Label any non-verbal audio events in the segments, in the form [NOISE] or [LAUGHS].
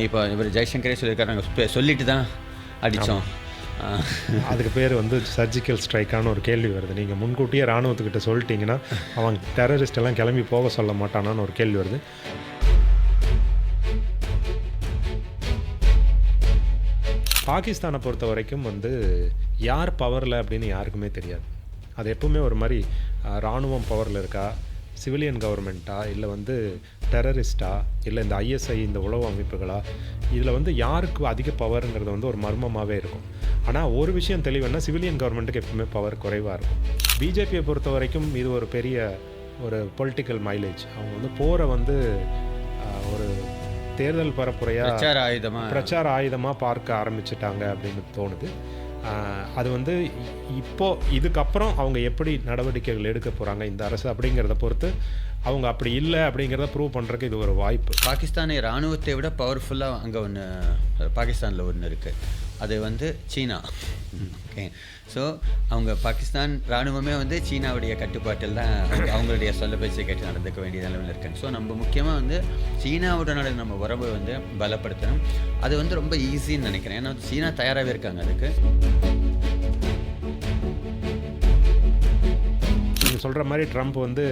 இப்போ இவர் ஜெய்சங்கரே சொல்லியிருக்காரு. நாங்கள் சொல்லிட்டு தான் அடித்தோம் அதுக்கு பேர் வந்து சர்ஜிக்கல் ஸ்ட்ரைக்கான ஒரு கேள்வி வருது. நீங்கள் முன்கூட்டியே இராணுவத்துக்கிட்ட சொல்லிட்டீங்கன்னா அவன் டெரரிஸ்ட் எல்லாம் கிளம்பி போக சொல்ல மாட்டானான்னு ஒரு கேள்வி வருது. பாகிஸ்தானை பொறுத்த வரைக்கும் வந்து யார் பவரில் அப்படின்னு யாருக்குமே தெரியாது. அது எப்பவுமே ஒரு மாதிரி அஹ், ராணுவம் பவரில் இருக்கா? சிவிலியன் கவர்மெண்ட்டா இல்லை வந்து டெரரிஸ்டா இல்லை இந்த ஐஎஸ்ஐ இந்த உளவு அமைப்புகளா? இதில் வந்து யாருக்கு அதிக பவருங்கிறது வந்து ஒரு மர்மமாகவே இருக்கும். ஆனால் ஒரு விஷயம் தெளிவுன்னா சிவிலியன் கவர்மெண்ட்டுக்கு எப்பவுமே பவர் குறைவாக இருக்கும். பிஜேபியை பொறுத்த வரைக்கும் இது ஒரு பெரிய ஒரு பொலிட்டிக்கல் மைலேஜ் அவங்க வந்து போரை வந்து ஒரு தேர்தல் பரப்புரையாக பிரச்சார ஆயுதமாக பிரச்சார ஆயுதமாக பார்க்க ஆரம்பிச்சிட்டாங்க அப்படின்னு தோணுது. அது வந்து இப்போது இதுக்கப்புறம் அவங்க எப்படி நடவடிக்கைகள் எடுக்க போகிறாங்க இந்த அரசு அப்படிங்கிறத பொறுத்து அவங்க அப்படி இல்லை அப்படிங்கிறத ப்ரூவ் பண்ணுறதுக்கு இது ஒரு வாய்ப்பு. பாகிஸ்தானை இராணுவத்தை விட பவர்ஃபுல்லாக அங்கே ஒன்று பாகிஸ்தானில் ஒன்று இருக்குது அது வந்து சீனா. ஓகே ஸோ அவங்க பாகிஸ்தான் இராணுவமே வந்து சீனாவுடைய கட்டுப்பாட்டில் தான் அவங்களுடைய சொல்ல பேச்சை கேட்டு நடந்துக்க வேண்டிய நிலவில் இருக்காங்க ஸோ நம்ம முக்கியமாக வந்து சீனாவுடனான நம்ம உறவை வந்து பலப்படுத்தணும். அது வந்து ரொம்ப ஈஸின்னு நினைக்கிறேன். ஏன்னா சீனா தயாராகவே இருக்காங்க அதுக்கு. சொல்கிற மாதிரி ட்ரம்ப் வந்து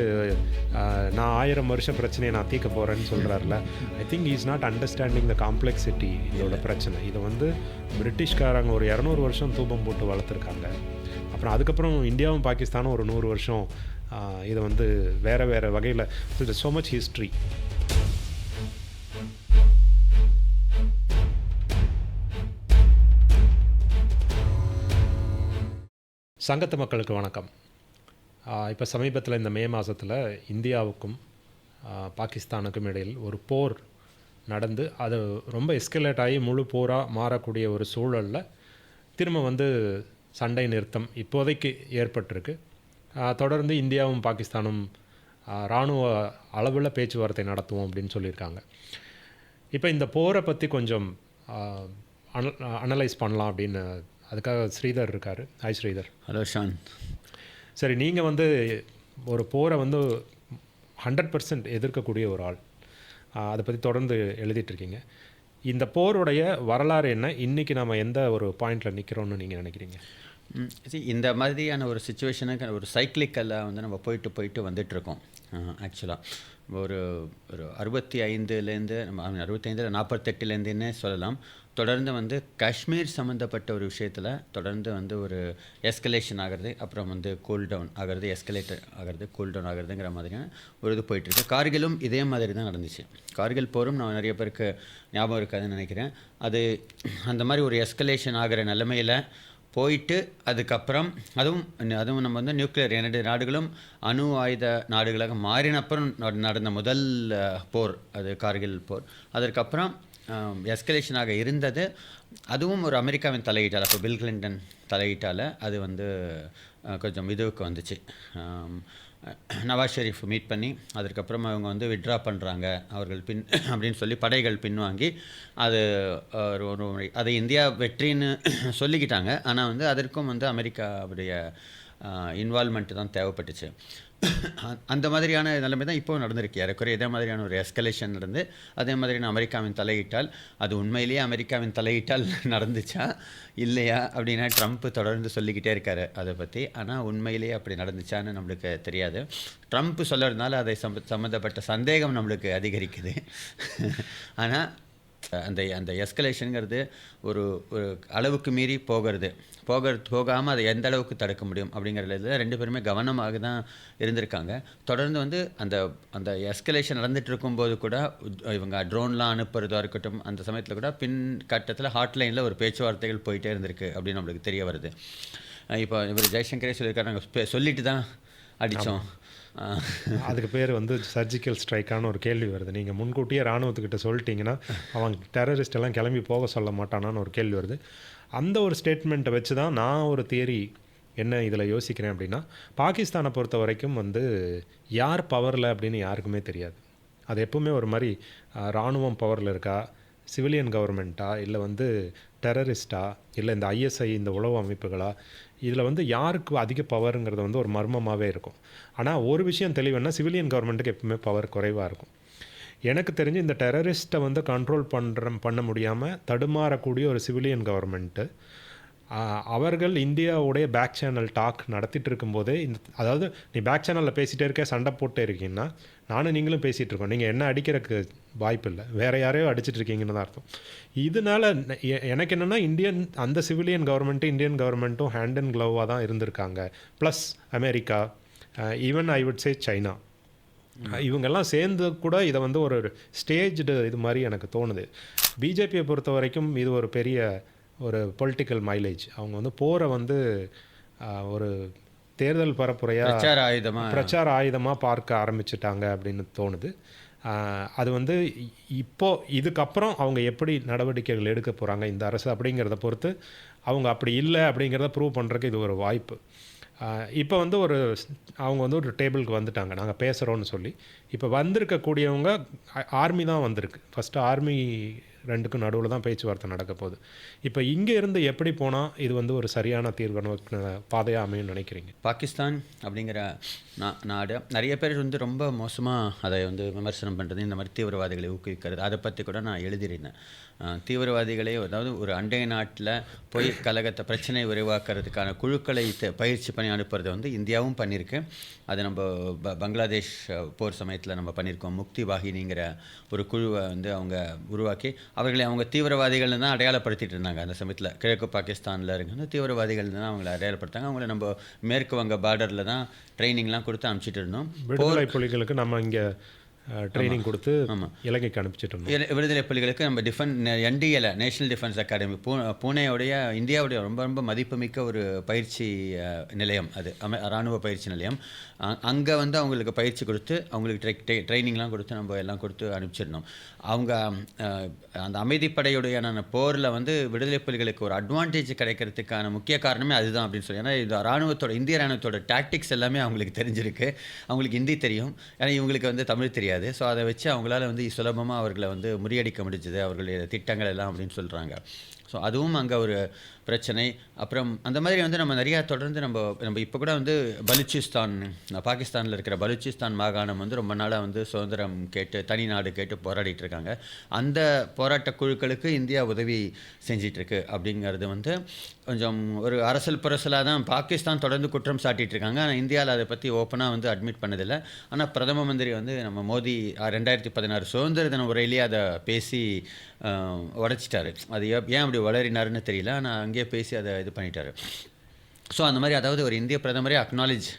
நான் ஆயிரம் வருஷம் பிரச்சனையை நான் தீர்க்க போகிறேன்னு சொல்கிறாருல I think is not understanding the complexity இதோட பிரச்சனை. இதை வந்து பிரிட்டிஷ்காரங்க ஒரு இரநூறு வருஷம் தூபம் போட்டு வளர்த்துருக்காங்க. அப்புறம் அதுக்கப்புறம் இந்தியாவும் பாகிஸ்தானும் ஒரு நூறு வருஷம் இதை வந்து வேறு வேறு வகையில் ஸோ மச் ஹிஸ்ட்ரி சங்கத்து மக்களுக்கு வணக்கம். இப்போ சமீபத்தில் இந்த மே மாதத்தில் இந்தியாவுக்கும் பாகிஸ்தானுக்கும் இடையில் ஒரு போர் நடந்து அது ரொம்ப எஸ்கலேட் ஆகி முழு போராக மாறக்கூடிய ஒரு சூழலில் திரும்ப வந்து சண்டை நிறுத்தம் இப்போதைக்கு ஏற்பட்டிருக்கு. தொடர்ந்து இந்தியாவும் பாகிஸ்தானும் இராணுவ அளவில் பேச்சுவார்த்தை நடத்துவோம் அப்படின்னு சொல்லியிருக்காங்க. இப்போ இந்த போரை பற்றி கொஞ்சம் அனலைஸ் பண்ணலாம் அப்படின்னு அதுக்காக ஸ்ரீதர் இருக்கார். ஹாய் ஸ்ரீதர். ஹலோ ஷான் சரி நீங்கள் வந்து ஒரு போரை வந்து ஹண்ட்ரட் பர்சன்ட் எதிர்க்கக்கூடிய ஒரு ஆள். அதை பற்றி தொடர்ந்து எழுதிட்டுருக்கீங்க இந்த போருடைய வரலாறு என்ன? இன்றைக்கி நம்ம எந்த ஒரு பாயிண்டில் நிற்கிறோம்னு நீங்கள் நினைக்கிறீங்க? சரி இந்த மாதிரியான ஒரு சுச்சுவேஷனுக்கு ஒரு சைக்கிளிக்கலாக வந்து நம்ம போயிட்டு போயிட்டு வந்துட்டுருக்கோம் ஆக்சுவலாக ஒரு ஒரு அறுபத்தி ஐந்துலேருந்து நம்ம அறுபத்தைந்தில் நாற்பத்தெட்டுலேருந்துன்னே சொல்லலாம். தொடர்ந்து வந்து காஷ்மீர் சம்மந்தப்பட்ட ஒரு விஷயத்தில் தொடர்ந்து வந்து ஒரு எஸ்கலேஷன் ஆகிறது அப்புறம் வந்து கூல் டவுன் ஆகிறது எஸ்கலேட் ஆகிறது கூல் டவுன் ஆகிறதுங்கிற மாதிரியான ஒரு இது போயிட்டுருக்கு கார்கிலும் இதே மாதிரி தான் நடந்துச்சு. கார்கில் போரும் நான் நிறைய பேருக்கு ஞாபகம் இருக்காதுன்னு நினைக்கிறேன். அது அந்த மாதிரி ஒரு எஸ்கலேஷன் ஆகிற நிலமையில் போயிட்டு அதுக்கப்புறம் அதுவும் அதுவும் நம்ம வந்து நியூக்ளியர் இரண்டு நாடுகளும் அணு ஆயுத நாடுகளாக மாறினப்புறம் நடந்த முதல் போர் அது கார்கில் போர். அதற்கப்புறம் எஸ்கலேஷனாக இருந்தது. அதுவும் ஒரு அமெரிக்காவின் தலையீட்டால் அப்போ பில் கிளின்டன் தலையீட்டால் அது வந்து கொஞ்சம் இதுவுக்கு வந்துச்சு. நவாஸ் ஷெரீஃப் மீட் பண்ணி அதுக்கப்புறம் அவங்க வந்து விட்ரா பண்ணுறாங்க அவர்கள் பின் அப்படின்னு சொல்லி படைகள் பின்வாங்கி அது ஒரு ஒரு முறை- அதை இந்தியா வெற்றின்னு சொல்லிக்கிட்டாங்க. ஆனால் வந்து அதற்கும் வந்து அமெரிக்காவுடைய இன்வால்மெண்ட் தான் தேவைப்பட்டுச்சு. அந்த மாதிரியான நிலைமை தான் இப்போ நடந்திருக்கு. ஏறக்குறைய இதே மாதிரியான ஒரு எஸ்கலேஷன் நடந்து அதே மாதிரியான அமெரிக்காவின் தலையிட்டால் அது உண்மையிலேயே அமெரிக்காவின் தலையிட்டால் [LAUGHS] நடந்துச்சா? இல்லையா? அப்படின்னா ட்ரம்ப் தொடர்ந்து சொல்லிக்கிட்டே இருக்காரு அதை பற்றி ஆனால் உண்மையிலேயே அப்படி நடந்துச்சான்னு நம்மளுக்கு தெரியாது. ட்ரம்ப் சொல்லறதுனால அதை சம்ப சம்மந்தப்பட்ட சந்தேகம் நம்மளுக்கு அதிகரிக்குது. [LAUGHS] ஆனால் அந்த அந்த எஸ்கலேஷனுங்கிறது ஒரு ஒரு அளவுக்கு மீறி போகிறது. போக போகாமல் அதை எந்த அளவுக்கு தடுக்க முடியும் அப்படிங்கிறதுல ரெண்டு பேருமே கவனமாக தான் இருந்திருக்காங்க. தொடர்ந்து வந்து அந்த அந்த எஸ்கலேஷன் நடந்துட்டு இருக்கும்போது கூட இவங்க ட்ரோன்லாம் அனுப்புறதா இருக்கட்டும் அந்த சமயத்தில் கூட பின் கட்டத்தில் ஹாட்லைனில் ஒரு பேச்சுவார்த்தைகள் போயிட்டே இருந்திருக்கு அப்படின்னு நம்மளுக்கு தெரிய வருது. இப்போ இவர் ஜெய்சங்கரே சொல்லியிருக்காரு. நாங்கள் சொல்லிட்டு தான் அடித்தோம். அதுக்கு பேர் வந்து சர்ஜிக்கல் ஸ்ட்ரைக்கான ஒரு கேள்வி வருது. நீங்கள் முன்கூட்டியே இராணுவத்துக்கிட்ட சொல்லிட்டீங்கன்னா அவன் டெரரிஸ்ட் எல்லாம் கிளம்பி போக சொல்ல மாட்டானான்னு ஒரு கேள்வி வருது. அந்த ஒரு ஸ்டேட்மெண்ட்டை வச்சு தான் நான் ஒரு தியரி என்ன இதில் யோசிக்கிறேன் அப்படின்னா பாகிஸ்தானை பொறுத்த வரைக்கும் வந்து யார் பவரில் அப்படின்னு யாருக்குமே தெரியாது. அது எப்பவுமே ஒரு மாதிரி இராணுவம் ராணுவம் பவரில் இருக்கா சிவிலியன் கவர்மெண்ட்டா இல்லை வந்து டெரரிஸ்டா இல்லை இந்த ஐஎஸ்ஐ இந்த உளவு அமைப்புகளா இதில் வந்து யாருக்கு அதிக பவருங்கிறது வந்து ஒரு மர்மமாகவே இருக்கும். ஆனால் ஒரு விஷயம் தெளிவுன்னா சிவிலியன் கவர்மெண்ட்டுக்கு எப்பவுமே பவர் குறைவாக இருக்கும். எனக்கு தெரிஞ்சு இந்த டெரரிஸ்ட்டை வந்து கண்ட்ரோல் பண்ணுற பண்ண முடியாமல் தடுமாறக்கூடிய ஒரு சிவிலியன் கவர்மெண்ட்டு அவர்கள் இந்தியாவுடைய பேக் சேனல் டாக் நடத்திட்டு இருக்கும்போதே இந்த அதாவது நீ பேக் சேனலில் பேசிகிட்டே இருக்க சண்டை போட்டே இருக்கீங்கன்னா நானும் நீங்களும் பேசிகிட்டு இருக்கோம். நீங்கள் என்ன அடிக்கிறதுக்கு வாய்ப்பு இல்லை. வேறு யாரையோ அடிச்சிட்டு இருக்கீங்கன்னு தான் அர்த்தம். இதனால எனக்கு என்னென்னா இந்தியன் அந்த சிவிலியன் கவர்மெண்ட்டும் இந்தியன் கவர்மெண்ட்டும் ஹேண்ட் அண்ட் க்ளோவாக தான் இருந்திருக்காங்க. Plus America even I would say China இவங்கெல்லாம் சேர்ந்து கூட இதை வந்து ஒரு ஸ்டேஜ்டு இது மாதிரி எனக்கு தோணுது. பிஜேபியை பொறுத்த வரைக்கும் இது ஒரு பெரிய ஒரு பொலிட்டிக்கல் மைலேஜ் அவங்க வந்து போரை வந்து ஒரு தேர்தல் பரப்புரையாக பிரச்சார ஆயுதமா? பிரச்சார ஆயுதமாக பார்க்க ஆரம்பிச்சிட்டாங்க அப்படின்னு தோணுது. அது வந்து இப்போ இதுக்கப்புறம் அவங்க எப்படி நடவடிக்கைகள் எடுக்க போகிறாங்க இந்த அரசு அப்படிங்கிறத பொறுத்து அவங்க அப்படி இல்லை அப்படிங்கிறத ப்ரூவ் பண்ணுறதுக்கு இது ஒரு வாய்ப்பு. இப்போ வந்து ஒரு அவங்க வந்து ஒரு டேபிளுக்கு வந்துட்டாங்க நாங்கள் பேசுகிறோன்னு சொல்லி. இப்போ வந்திருக்கக்கூடியவங்க ஆர்மி தான் வந்திருக்கு. ஃபஸ்ட்டு ஆர்மி ரெண்டுக்கும் நடுவில் தான் பேச்சுவார்த்தை நடக்க போகுது. இப்போ இங்கே இருந்து எப்படி போனால் இது வந்து ஒரு சரியான தீர்வு பாதையாக அமையும் நினைக்கிறீங்க? பாகிஸ்தான் அப்படிங்கிற நா நாடு நிறைய பேர் வந்து ரொம்ப மோசமாக அதை வந்து விமர்சனம் பண்ணுறது இந்த மாதிரி தீவிரவாதிகளை ஊக்குவிக்கிறது அதை பற்றி கூட நான் எழுதியிருந்தேன். தீவிரவாதிகளே அதாவது ஒரு அண்டை நாட்டில் போய் கலகத்தை பிரச்சனை உருவாக்குறதுக்கான குழுக்களை த- பயிற்சி பண்ணி அனுப்புறது வந்து இந்தியாவும் பண்ணியிருக்கு அது நம்ம ப பங்களாதேஷ் போர் சமயத்தில் நம்ம பண்ணியிருக்கோம் முக்தி வாகினிங்கிற ஒரு குழுவை வந்து அவங்க உருவாக்கி அவர்களை அவங்க தீவிரவாதிகள்னு தான் அடையாளப்படுத்திட்டு இருந்தாங்க. அந்த சமயத்தில் கிழக்கு பாகிஸ்தானில் இருக்கிற தீவிரவாதிகள் தான் அவங்கள அடையாளப்படுத்தாங்க அவங்கள நம்ம மேற்கு வங்க பார்டரில் தான் ட்ரைனிங்லாம் கொடுத்து அனுப்பிச்சிட்டு இருந்தோம். புலிகளுக்கு நம்ம இங்கே ட்ரைனிங் கொடுத்து ஆமா. இலங்கைக்கு அனுப்பிச்சிட்டு இருந்தோம் இர- விடுதலை புலிகளுக்கு நம்ம டிஃபென் என்டிஏல நேஷனல் டிஃபென்ஸ் அகாடமி பூ பூனேவுடைய இந்தியாவுடைய ரொம்ப ரொம்ப மதிப்புமிக்க ஒரு பயிற்சி நிலையம் அது. அம இராணுவ பயிற்சி நிலையம். அங்கே வந்து அவங்களுக்கு பயிற்சி கொடுத்து அவங்களுக்கு ட்ரை ட்ரை- ட்ரைனிங்லாம் கொடுத்து நம்ம எல்லாம் கொடுத்து அனுப்பிச்சிருந்தோம் அவங்க அந்த அமைதிப்படையுடையான போரில் வந்து விடுதலை புலிகளுக்கு ஒரு அட்வான்டேஜ் கிடைக்கிறதுக்கான முக்கிய காரணமே அதுதான் அப்படின்னு சொல்லி. ஏன்னா இந்த இராணுவத்தோட இந்திய இராணுவத்தோட டாக்டிக்ஸ் எல்லாமே அவங்களுக்கு தெரிஞ்சிருக்கு. அவங்களுக்கு ஹிந்தி தெரியும். ஏன்னா இவங்களுக்கு வந்து தமிழ் தெரியாது. ஸோ அதை வச்சு அவங்களால வந்து சுலபமாக அவர்களை வந்து முறியடிக்க முடிஞ்சது. அவர்களுடைய திட்டங்கள் எல்லாம் அப்படின்னு சொல்கிறாங்க ஸோ அதுவும் அங்கே ஒரு பிரச்சனை. அப்புறம் அந்த மாதிரி வந்து நம்ம நிறையா தொடர்ந்து நம்ம நம்ம இப்போ கூட வந்து பலுச்சிஸ்தான் பாகிஸ்தானில் இருக்கிற பலுச்சிஸ்தான் மாகாணம் வந்து ரொம்ப நாளாக வந்து சுதந்திரம் கேட்டு தனி நாடு கேட்டு போராடிட்டு இருக்காங்க. அந்த போராட்ட குழுக்களுக்கு இந்தியா உதவி செஞ்சிட்ருக்கு அப்படிங்கிறது வந்து கொஞ்சம் ஒரு அரசல் புரசலாக தான் பாகிஸ்தான் தொடர்ந்து குற்றம் சாட்டிட்டு இருக்காங்க. ஆனால் இந்தியாவில் அதை பற்றி ஓப்பனாக வந்து அட்மிட் பண்ணதில்லை. ஆனால் பிரதம மந்திரி வந்து நம்ம மோடி ரெண்டாயிரத்தி பதினாறு சுதந்திர தின உரையிலேயே அதை பேசி உடைச்சிட்டாரு. அது ஏன் அப்படி வளரினாருன்னு தெரியல. ஆனால் அங்கேயே பேசி அதை இது பண்ணிட்டாரு. ஸோ அந்த மாதிரி அதாவது ஒரு இந்திய பிரதமரே அக்னாலேஜ்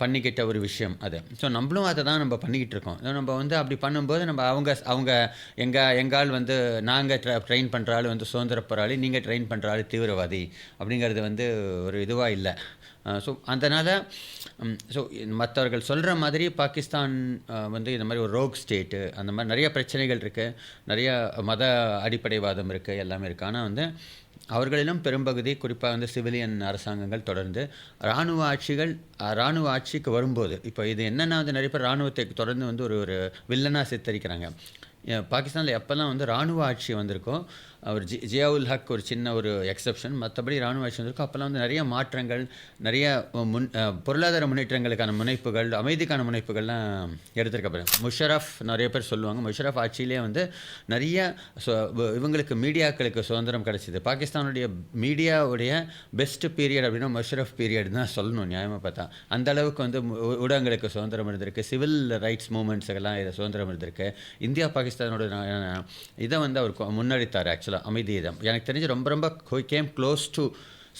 பண்ணிக்கிட்ட ஒரு விஷயம் அது. ஸோ நம்மளும் அதை தான் நம்ம பண்ணிக்கிட்டு இருக்கோம். நம்ம வந்து அப்படி பண்ணும்போது நம்ம அவங்க அவங்க எங்கள் எங்கால் வந்து நாங்கள் ட்ர ட்ரெயின் பண்ணுற ஆள் வந்து சுதந்திர போராளி நீங்கள் ட்ரெயின் பண்ணுற ஆள் தீவிரவாதி அப்படிங்கிறது வந்து ஒரு இதுவாக இல்லை. ஸோ அதனால் ஸோ மற்றவர்கள் சொல்கிற மாதிரி பாகிஸ்தான் வந்து இந்த மாதிரி ஒரு ரோக் ஸ்டேட்டு அந்த மாதிரி நிறைய பிரச்சனைகள் இருக்குது நிறைய மத அடிப்படைவாதம் இருக்குது எல்லாமே இருக்குது ஆனால் வந்து அவர்களிலும் பெரும்பகுதி குறிப்பாக வந்து சிவிலியன் அரசாங்கங்கள் தொடர்ந்து இராணுவ ஆட்சிகள் இராணுவ ஆட்சிக்கு வரும்போது இப்போ இது என்னென்னா வந்து நிறைய பேர் இராணுவத்தை தொடர்ந்து வந்து ஒரு ஒரு வில்லனாக சித்தரிக்கிறாங்க. பாகிஸ்தானில் எப்போல்லாம் வந்து இராணுவ ஆட்சி வந்திருக்கோ அவர் ஜி ஜியாவுல் ஹக் ஒரு சின்ன ஒரு எக்ஸப்ஷன் மற்றபடி ராணுவ ஆட்சி வந்திருக்கும் அப்போல்லாம் வந்து நிறைய மாற்றங்கள் நிறைய முன் பொருளாதார முன்னேற்றங்களுக்கான முனைப்புகள் அமைதிக்கான முனைப்புகள்லாம் எடுத்திருக்கப்படும் முஷரஃப் நிறைய பேர் சொல்லுவாங்க. முஷரஃப் ஆட்சியிலே வந்து நிறைய இவங்களுக்கு மீடியாக்களுக்கு சுதந்திரம் கிடைச்சிது. பாகிஸ்தானுடைய மீடியாவுடைய பெஸ்ட் பீரியட் அப்படின்னா முஷரஃப் பீரியட் தான் சொல்லணும் நியாயமாக பார்த்தா. அந்த அளவுக்கு வந்து ஊடகங்களுக்கு சுதந்திரம் இருந்திருக்கு. சிவில் ரைட்ஸ் மூமெண்ட்ஸுக்கெல்லாம் இது சுதந்திரம் இருந்திருக்கு. இந்தியா பாகிஸ்தானோட இதை வந்து அவர் முன்னெடுத்தார் ஆக்சுவலி ஆக்சுவலாக அமைதி எனக்கு தெரிஞ்சு ரொம்ப ரொம்ப came close to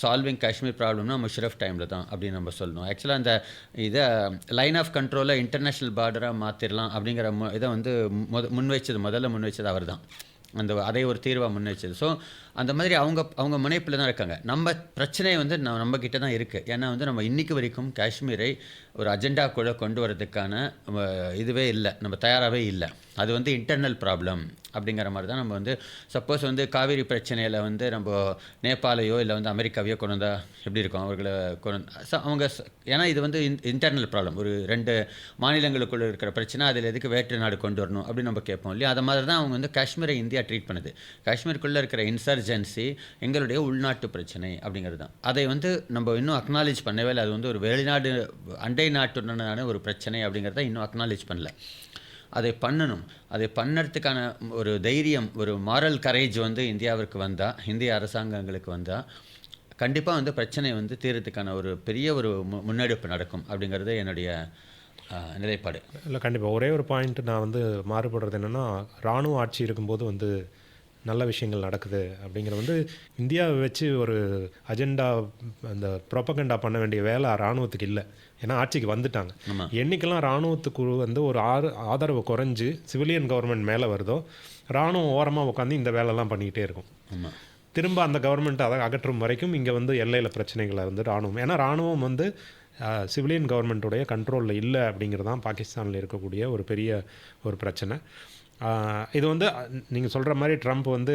solving Kashmir ப்ராப்ளம்னா முஷரஃப் டைமில் தான் அப்படின்னு நம்ம சொல்லணும். ஆக்சுவலாக அந்த இதை லைன் ஆஃப் கண்ட்ரோலை இன்டர்நேஷ்னல் பார்டராக மாற்றிடலாம் அப்படிங்கிற மு- இதை வந்து முத முன் வச்சது முதல்ல முன் வச்சது அவர் தான். அந்த அதை ஒரு தீர்வாக முன் வச்சது ஸோ அந்த மாதிரி அவங்க அவங்க முனைப்பில் தான் இருக்காங்க. நம்ம பிரச்சனை வந்து நம்ம நம்மக்கிட்ட தான் இருக்குது ஏன்னா வந்து நம்ம இன்றைக்கு வரைக்கும் காஷ்மீரை ஒரு அஜெண்டாக்குள்ளே கொண்டு வரதுக்கான இதுவே இல்லை. நம்ம தயாராகவே இல்லை. அது வந்து இன்டர்னல் ப்ராப்ளம் அப்படிங்கிற மாதிரி தான் நம்ம வந்து சப்போஸ் வந்து காவிரி பிரச்சனையில் வந்து நம்ம நேபாளையோ இல்லை வந்து அமெரிக்காவையோ கொண்டு வந்தால் எப்படி இருக்கும்? அவர்களை கொண்டு அவங்க ஏன்னா இது வந்து இன்டர்னல் ப்ராப்ளம் ஒரு ரெண்டு மாநிலங்களுக்குள்ள இருக்கிற பிரச்சனை அதில் எதுக்கு வேற்று நாடு கொண்டு வரணும் அப்படின்னு நம்ம கேட்போம் இல்லையா? அதை மாதிரி தான் அவங்க வந்து காஷ்மீரை இந்தியா ட்ரீட் பண்ணுது. காஷ்மீருக்குள்ளே இருக்கிற இன்சர்ஜென்சி எங்களுடைய உள்நாட்டு பிரச்சனை அப்படிங்கிறது தான். அதை வந்து நம்ம இன்னும் அக்னாலேஜ் பண்ணவே இல்லை. அது வந்து ஒரு வெளிநாடு அண்டை நாட்டுடனான ஒரு பிரச்சனை அப்படிங்கிறத இன்னும் அக்னாலேஜ் பண்ணல. அதை பண்ணணும். அதை பண்ணுறதுக்கான ஒரு தைரியம் ஒரு மாரல் கரேஜ் வந்து இந்தியாவிற்கு வந்தால் இந்திய அரசாங்கங்களுக்கு வந்தால் கண்டிப்பாக வந்து பிரச்சனை வந்து தீர்றதுக்கான ஒரு பெரிய ஒரு மு முன்னெடுப்பு நடக்கும் அப்படிங்கிறது என்னுடைய நிலைப்பாடு. இல்லை கண்டிப்பாக ஒரே ஒரு பாயிண்ட் நான் வந்து மாறுபடுறது என்னென்னா இராணுவ ஆட்சி இருக்கும்போது வந்து நல்ல விஷயங்கள் நடக்குது அப்படிங்கிற வந்து இந்தியாவை வச்சு ஒரு அஜெண்டா அந்த ப்ரொபகண்டா பண்ண வேண்டிய வேலை இராணுவத்துக்கு இல்லை. ஏன்னா ஆட்சிக்கு வந்துட்டாங்க. ஆமா. என்னைக்கெல்லாம் இராணுவத்துக்கு வந்து ஒரு ஆறு ஆதரவு குறைஞ்சு சிவிலியன் கவர்மெண்ட் மேலே வருதோ இராணுவம் ஓரமாக உட்காந்து இந்த வேலைலாம் பண்ணிக்கிட்டே இருக்கும். திரும்ப அந்த கவர்மெண்ட் அதை அகற்றும் வரைக்கும் இங்கே வந்து எல்லையில் பிரச்சனைகளை வந்து ராணுவம் ஏன்னா ராணுவம் வந்து சிவிலியன் கவர்மெண்ட்டுடைய கண்ட்ரோலில் இல்லை அப்படிங்கிறது தான் பாகிஸ்தானில் இருக்கக்கூடிய ஒரு பெரிய ஒரு பிரச்சனை. இது வந்து நீங்கள் சொல்கிற மாதிரி ட்ரம்ப் வந்து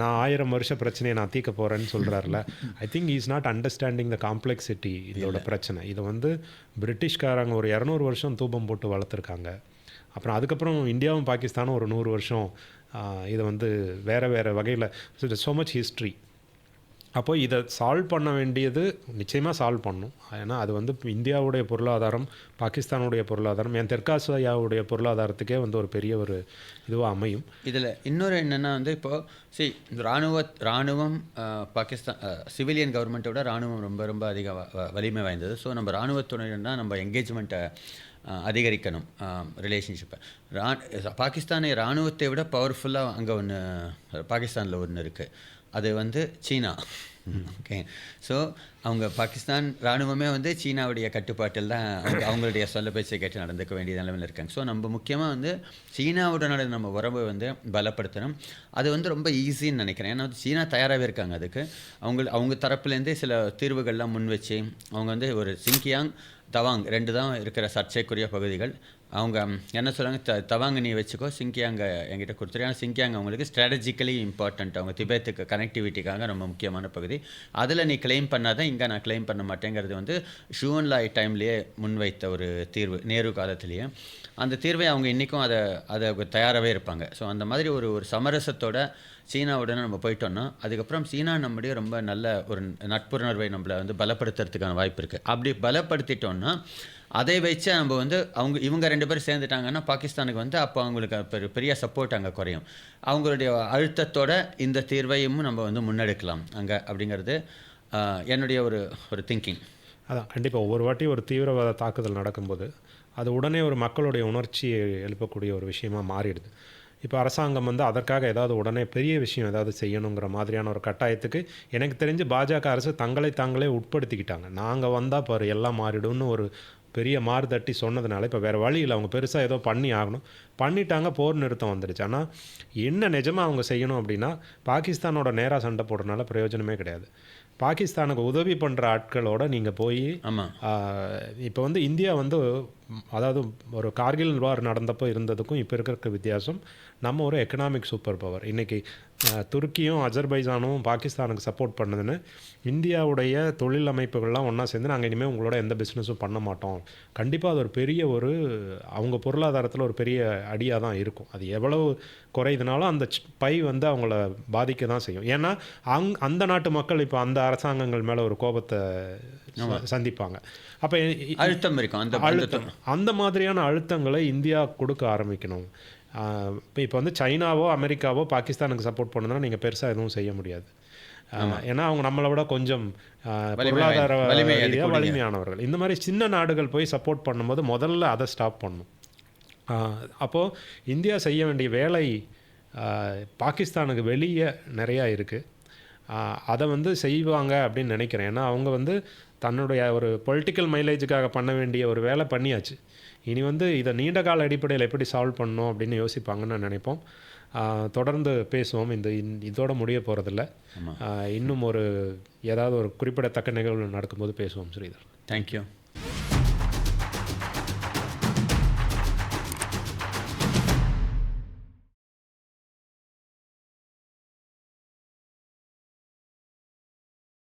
நான் ஆயிரம் வருஷ பிரச்சனையை நான் தீர்க்க போகிறேன்னு சொல்கிறாருல I think is not understanding the complexity இதோட பிரச்சனை. இதை வந்து பிரிட்டிஷ்காரங்க ஒரு இரநூறு வருஷம் தூபம் போட்டு வளர்த்துருக்காங்க. அப்புறம் அதுக்கப்புறம் இந்தியாவும் பாகிஸ்தானும் ஒரு நூறு வருஷம் இதை வந்து வேறு வேறு வகையில் ஸோ மச் ஹிஸ்ட்ரி அப்போ இதை சால்வ் பண்ண வேண்டியது நிச்சயமாக சால்வ் பண்ணும். ஏன்னா அது வந்து இந்தியாவுடைய பொருளாதாரம் பாகிஸ்தானுடைய பொருளாதாரம் என் தெற்காசியாவுடைய பொருளாதாரத்துக்கே வந்து ஒரு பெரிய ஒரு இதுவாக அமையும். இதில் இன்னொரு என்னென்னா வந்து இப்போது சி இராணுவ இராணுவம் பாகிஸ்தான் சிவிலியன் கவர்மெண்ட்டை விட இராணுவம் ரொம்ப ரொம்ப அதிக வ- வலிமை வாய்ந்தது. ஸோ நம்ம இராணுவத்துடன் தான் நம்ம என்கேஜ்மெண்ட்டை அதிகரிக்கணும் ரிலேஷன்ஷிப்பை ரா பாகிஸ்தானை இராணுவத்தை விட பவர்ஃபுல்லாக அங்கே ஒன்று பாகிஸ்தானில் ஒன்று இருக்குது அது வந்து சீனா. ஓகே ஸோ அவங்க பாகிஸ்தான் இராணுவமே வந்து சீனாவுடைய கட்டுப்பாட்டில் தான் அவங்க அவங்களுடைய சொல்ல பேச்சை கேட்டு நடந்துக்க வேண்டிய நிலைமையில் இருக்காங்க. ஸோ நம்ம முக்கியமாக வந்து சீனாவுடனான நம்ம உறவை வந்து பலப்படுத்தணும். அது வந்து ரொம்ப ஈஸின்னு நினைக்கிறேன். ஏன்னா வந்து சீனா தயாராகவே இருக்காங்க அதுக்கு. அவங்க அவங்க தரப்புலேருந்தே சில தீர்வுகள்லாம் முன் வச்சு அவங்க வந்து ஒரு சிங்கியாங் தவாங் ரெண்டு தான் இருக்கிற சர்ச்சைக்குரிய பகுதிகள். அவங்க என்ன சொல்கிறாங்க த தவாங்க நீ வச்சுக்கோ சிங்கியாங்க என்கிட்ட கொடுத்துரு. ஏன்னா சிங்கியாங் அவங்களுக்கு ஸ்ட்ராட்டஜிக்கலி இம்பார்ட்டண்ட் அவங்க திபேத்துக்கு கனெக்டிவிட்டிக்காக ரொம்ப முக்கியமான பகுதி. அதில் நீ கிளைம் பண்ணாதான் இங்கே நான் கிளைம் பண்ண மாட்டேங்கிறது வந்து ஷூன் லாய் டைம்லேயே முன்வைத்த ஒரு தீர்வு நேரு காலத்திலேயே. அந்த தீர்வை அவங்க இன்றைக்கும் அதை அதை தயாராகவே இருப்பாங்க. ஸோ அந்த மாதிரி ஒரு ஒரு சமரசத்தோட சீனாவுடனே நம்ம போயிட்டோம்னா அதுக்கப்புறம் சீனா நம்முடைய ரொம்ப நல்ல ஒரு நட்புணர்வை நம்மளை வந்து பலப்படுத்துறதுக்கான வாய்ப்பு இருக்குது அப்படி பலப்படுத்திட்டோம்னா அதை வச்சு நம்ம வந்து அவங்க இவங்க ரெண்டு பேரும் சேர்ந்துட்டாங்கன்னா பாகிஸ்தானுக்கு வந்து அப்போ அவங்களுக்கு பெரிய சப்போர்ட் அங்கே குறையும். அவங்களுடைய அழுத்தத்தோட இந்த தீர்வையும் நம்ம வந்து முன்னெடுக்கலாம் அங்கே அப்படிங்கிறது என்னுடைய ஒரு ஒரு திங்கிங் அதான் கண்டிப்பாக ஒவ்வொரு வாட்டி ஒரு தீவிரவாத தாக்குதல் நடக்கும்போது அது உடனே ஒரு மக்களுடைய உணர்ச்சியை எழுப்பக்கூடிய ஒரு விஷயமா மாறிடுது. இப்போ அரசாங்கம் வந்து அதற்காக ஏதாவது உடனே பெரிய விஷயம் ஏதாவது செய்யணுங்கிற மாதிரியான ஒரு கட்டாயத்துக்கு எனக்கு தெரிஞ்சு பாஜக அரசு தங்களை தாங்களே உட்படுத்திக்கிட்டாங்க. நாங்கள் வந்தால் பாரு எல்லாம் மாறிடும்னு ஒரு பெரிய மாறு தட்டி சொன்னதுனால இப்போ வேறு வழி இல்லை. அவங்க பெருசாக ஏதோ பண்ணி ஆகணும். பண்ணிட்டாங்க போர் நிறுத்தம் வந்துடுச்சு ஆனால் என்ன நிஜமாக அவங்க செய்யணும் அப்படின்னா பாகிஸ்தானோட நேராக சண்டை போடுறதுனால பிரயோஜனமே கிடையாது. பாகிஸ்தானுக்கு உதவி பண்ணுற ஆட்களோட நீங்கள் போய் ஆமாம் இப்போ வந்து இந்தியா வந்து அதாவது ஒரு கார்கில் வார் நடந்தப்போ இருந்ததுக்கும் இப்போ இருக்கிற வித்தியாசம். நம்ம ஒரு எக்கனாமிக் சூப்பர் பவர் இன்றைக்கி துருக்கியும் அஜர்பைஜானும் பாகிஸ்தானுக்கு சப்போர்ட் பண்ணுதுன்னு இந்தியாவுடைய தொழில் அமைப்புகள்லாம் ஒன்றா சேர்ந்து நாங்கள் இனிமேல் உங்களோட எந்த பிஸ்னஸும் பண்ண மாட்டோம். கண்டிப்பாக அது ஒரு பெரிய ஒரு அவங்க பொருளாதாரத்தில் ஒரு பெரிய அடியாக தான் இருக்கும். அது எவ்வளவு குறையுதுனாலும் அந்த பை வந்து அவங்கள பாதிக்க தான் செய்யும். ஏன்னா அங் அந்த நாட்டு மக்கள் இப்போ அந்த அரசாங்கங்கள் மேலே ஒரு கோபத்தை சந்திப்பாங்க. அப்போ அழுத்தம் இருக்கும். அந்த அழுத்தம். அந்த மாதிரியான அழுத்தங்களை இந்தியா கொடுக்க ஆரம்பிக்கணும். இப்போ இப்போ வந்து சைனாவோ அமெரிக்காவோ பாகிஸ்தானுக்கு சப்போர்ட் பண்ணுதுன்னா நீங்கள் பெருசாக எதுவும் செய்ய முடியாது. ஏன்னா அவங்க நம்மளை விட கொஞ்சம் பொருளாதார. வலிமையானவர்கள். இந்த மாதிரி சின்ன நாடுகள் போய் சப்போர்ட் பண்ணும்போது முதல்ல அதை ஸ்டாப் பண்ணும். அப்போது இந்தியா செய்ய வேண்டிய வேலை பாகிஸ்தானுக்கு வெளியே நிறையா இருக்குது அதை வந்து செய்வாங்க அப்படின்னு நினைக்கிறேன். ஏன்னா அவங்க வந்து தன்னுடைய ஒரு பொலிட்டிக்கல் மைலேஜுக்காக பண்ண வேண்டிய ஒரு வேலை பண்ணியாச்சு. இனி வந்து இதை நீண்ட கால அடிப்படையில் எப்படி சால்வ் பண்ணணும் அப்படின்னு யோசிப்பாங்கன்னு நினைப்போம். ஆஹ், தொடர்ந்து பேசுவோம். இந்த இந்த- இதோட முடிய போகிறதில்ல இன்னும் ஒரு ஏதாவது ஒரு குறிப்பிடத்தக்க நிகழ்வு நடக்கும்போது பேசுவோம் ஸ்ரீதர். தேங்க்யூ